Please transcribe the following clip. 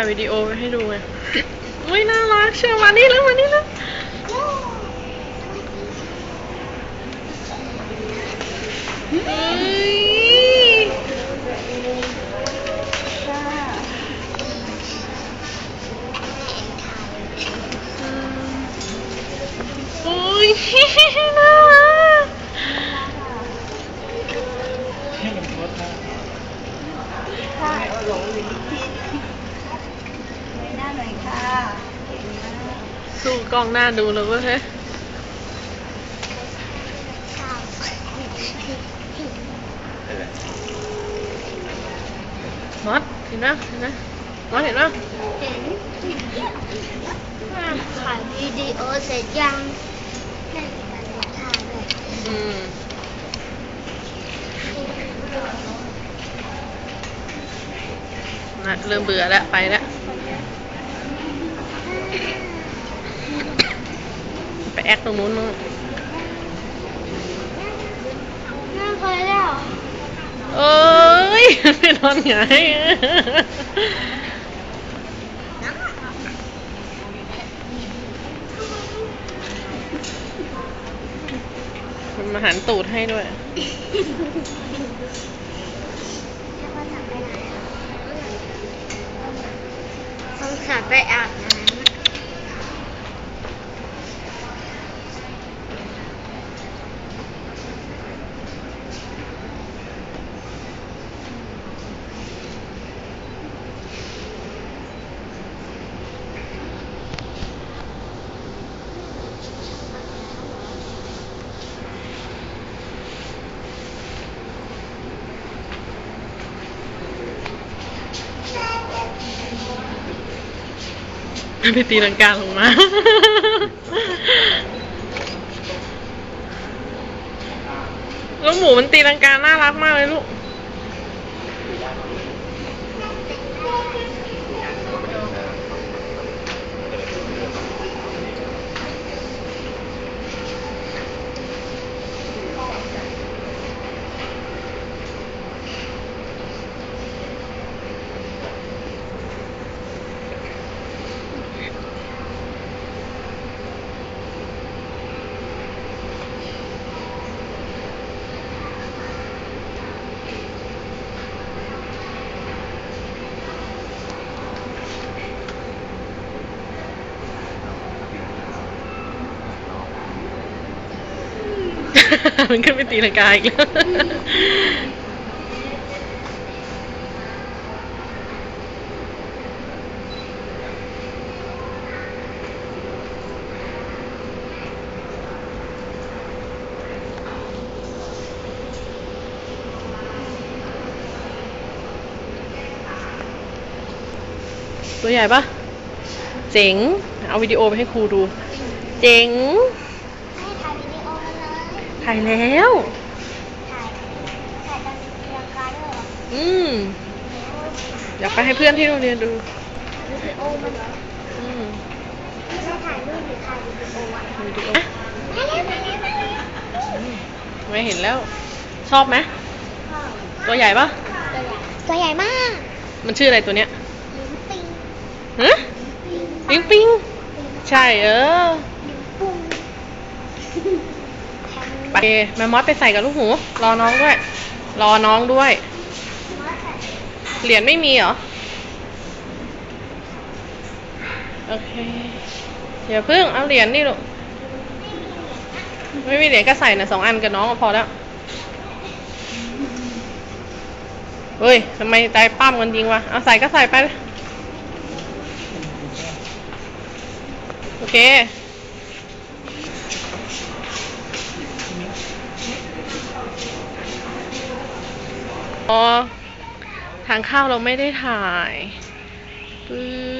ายวิดีโอไว้ให้ดูไงอุ้ยน่ารักเชื่อมานี่แล้วมานี่แล้วเฮ้ยอุ้ยน่ารักให้มันโพสต์นะ ค่ะไม่น่าหน่อยค่ะเก่งมาก สู้กล้องหน้าดูเลยเว้ยเฮ้ยมอสเห็นไหมเห็นไหมมอสเห็นไหมเห็นถ่ายวิดีโอเสร็จยังแม่มีการถ่ายเลยอืมนะเริ่มเบื่อแล้ว ไปแล้ว ไปแอคตรงนู้นมั้งแม่เคยแล้วเอ้ยไปนอนไงมันมาหันตูดให้ด้วยสงสารไปอาบน้ ไปตีลังกาลงมา แล้วหมูมันตีลังกาน่ารักมากเลยลูก มันขึ้นไปตีลังกาอีกแล้วตัวใหญ่ปะเจ๋ง เอาวิดีโอไปให้ครูดู เจ๋งำให้ถ่ายวิดีโอมาเลย ถ่ายแล้วถ่ายถ่ายตอนเรียนการด้วยเหรออืมอยากไปให้เพื่อนที่โรงเรียนดูวิดีโอมันเหรออืมไม่ใช่ถ่ายรูปหรือถ่ายวิดีโออะวิดีโอมาแล้วมาแล้วมาแล้วไม่เห็นแล้ว ชอบไหมตัวใหญ่ปะตัวใหญ่มาก มันชื่ออะไรตัวเนี้ยลิ้นปิงฮะปิงปิง ใช่เออ ปุ้งแทง ไปแมมมอสไปใส่กับลูกหู รอน้องด้วย รอน้องด้วย เหรียญไม่มีเหรอ โอเค อย่าเพิ่งเอาเหรียญนี่ลูก ไม่มีเหรียญก็ใส่นะสองอันกับน้องก็พอแล้ว เฮ้ยทำไมใจปั้มกันจริงวะ เอาใส่ก็ใส่ไป โอเค ทางเข้าเราไม่ได้ถ่ายปึ๊บ